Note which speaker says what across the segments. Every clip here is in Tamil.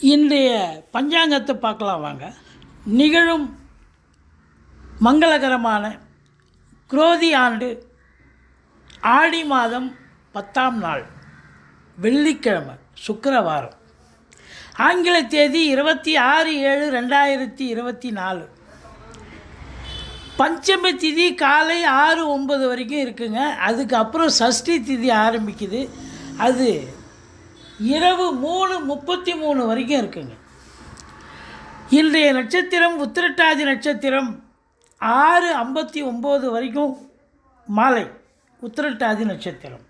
Speaker 1: இன்றைய பஞ்சாங்கத்தை பார்க்கலாம் வாங்க. நிகழும் மங்களகரமான குரோதி ஆண்டு ஆடி மாதம் பத்தாம் நாள் வெள்ளிக்கிழமை சுக்கரவாரம். ஆங்கில தேதி இருபத்தி ஆறு ஏழு ரெண்டாயிரத்தி இருபத்தி நாலு. பஞ்சமி திதி காலை ஆறு ஒம்பது வரைக்கும் இருக்குங்க. அதுக்கப்புறம் சஷ்டி திதி ஆரம்பிக்குது. அது இரவு மூணு முப்பத்தி மூணு வரைக்கும் இருக்குங்க. இன்றைய நட்சத்திரம் உத்திரட்டாதி நட்சத்திரம் ஆறு ஐம்பத்தி ஒம்பது வரைக்கும் மாலை உத்திரட்டாதி நட்சத்திரம்.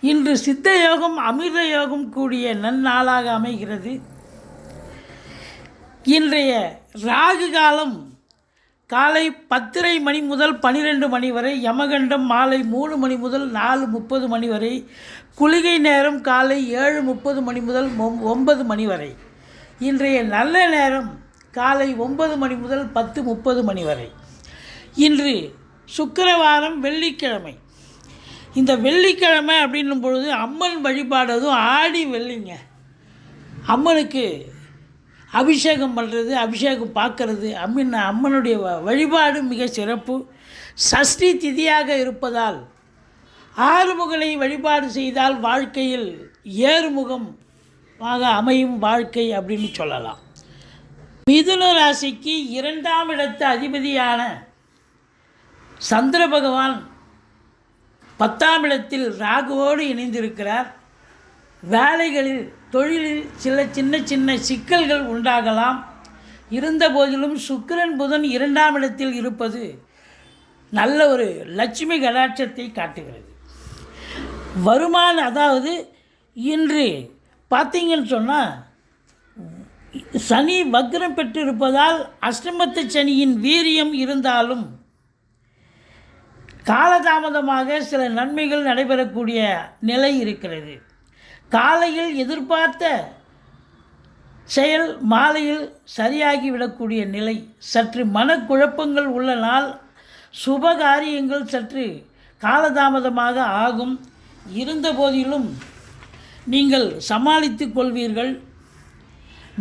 Speaker 1: இன்று சித்த யோகம் அமிர்த யோகம் கூடிய நன்னாளாக அமைகிறது. இன்றைய ராகு காலம் காலை பத்தரை மணி முதல் பன்னிரெண்டு மணி வரை யமகண்டம் மாலை மூணு மணி முதல் நாலு முப்பது மணி வரை குளிகை நேரம் காலை ஏழு முப்பது மணி முதல் ஒன்பது மணி வரை. இன்றைய நல்ல நேரம் காலை ஒன்பது மணி முதல் பத்து முப்பது மணி வரை. இன்று சுக்கரவாரம் வெள்ளிக்கிழமை. இந்த வெள்ளிக்கிழமை அப்படின்னும் பொழுது அம்மன் வழிபாடு அதுவும் ஆடி வெள்ளிங்க. அம்மனுக்கு அபிஷேகம் பண்ணுறது அபிஷேகம் பார்க்கறது அம்மின் அம்மனுடைய வ- வழிபாடு மிக சிறப்பு. சஷ்டி திதியாக இருப்பதால் ஆறுமுகனை வழிபாடு செய்தால் வாழ்க்கையில் ஏறுமுகமாக அமையும் வாழ்க்கை அப்படின்னு சொல்லலாம். மிதுன ராசிக்கு இரண்டாம் இடத்து அதிபதியான சந்திர பகவான் பத்தாம் இடத்தில் ராகுவோடு இணைந்திருக்கிறார். வேலைகளில் தொழிலில் சில சின்ன சின்ன சிக்கல்கள் உண்டாகலாம். இருந்தபோதிலும் சுக்கிரன் புதன் இரண்டாம் இடத்தில் இருப்பது நல்ல ஒரு லட்சுமி கடாட்சத்தை காட்டுகிறது. வருமான அதாவது இன்று பார்த்தீங்கன்னு சொன்னால் சனி வக்ரம் பெற்றிருப்பதால் அஷ்டமத்து சனியின் வீரியம் இருந்தாலும் காலதாமதமாக சில நன்மைகள் நடைபெறக்கூடிய நிலை இருக்கிறது. காலையில் எதிர்பார்த்த செயல் மாலையில் சரியாகிவிடக்கூடிய நிலை. சற்று மனக்குழப்பங்கள் உள்ள நாள் சுப காரியங்கள் சற்று காலதாமதமாக ஆகும். இருந்த போதிலும் நீங்கள் சமாளித்துக் கொள்வீர்கள்.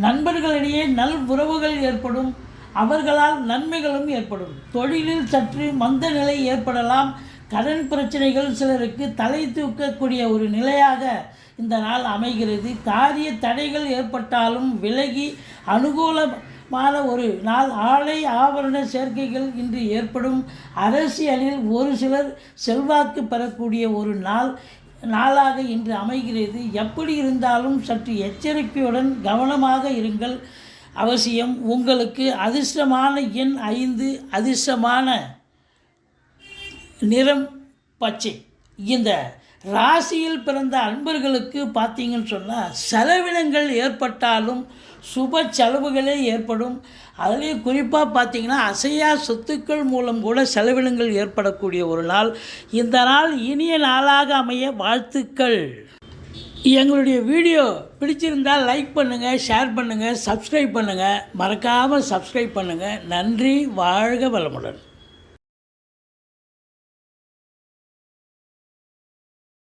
Speaker 1: நண்பர்களிடையே நல் உறவுகள் ஏற்படும். அவர்களால் நன்மைகளும் ஏற்படும். தொழிலில் சற்று மந்த நிலை ஏற்படலாம். கடன் பிரச்சனைகள் சிலருக்கு தலை தூக்கக்கூடிய ஒரு நிலையாக இந்த நாள் அமைகிறது. காரிய தடைகள் ஏற்பட்டாலும் விலகி அனுகூலமான ஒரு நாள் ஆலை ஆபரண சேர்க்கைகள் இன்று ஏற்படும். அரசியலில் ஒரு சிலர் செல்வாக்கு பெறக்கூடிய ஒரு நாள் நாளாக இன்று அமைகிறது. எப்படி இருந்தாலும் சற்று எச்சரிக்கையுடன் கவனமாக இருங்கள். அவசியம் உங்களுக்கு அதிர்ஷ்டமான எண் ஐந்து அதிர்ஷ்டமான நிறம் பச்சை. இந்த ராசியில் பிறந்த அன்பர்களுக்கு பார்த்தீங்கன்னு சொன்னால் செலவினங்கள் ஏற்பட்டாலும் சுப செலவுகளே ஏற்படும். அதுலேயும் குறிப்பாக பார்த்தீங்கன்னா அசையா சொத்துக்கள் மூலம் கூட செலவினங்கள் ஏற்படக்கூடிய ஒரு நாள். இந்த நாள் இனிய நாளாக அமைய வாழ்த்துக்கள். எங்களுடைய வீடியோ பிடிச்சிருந்தால் லைக் பண்ணுங்கள் ஷேர் பண்ணுங்கள் சப்ஸ்கிரைப் பண்ணுங்கள் மறக்காமல் சப்ஸ்கிரைப் பண்ணுங்கள் நன்றி வாழ்க வளமுடன்.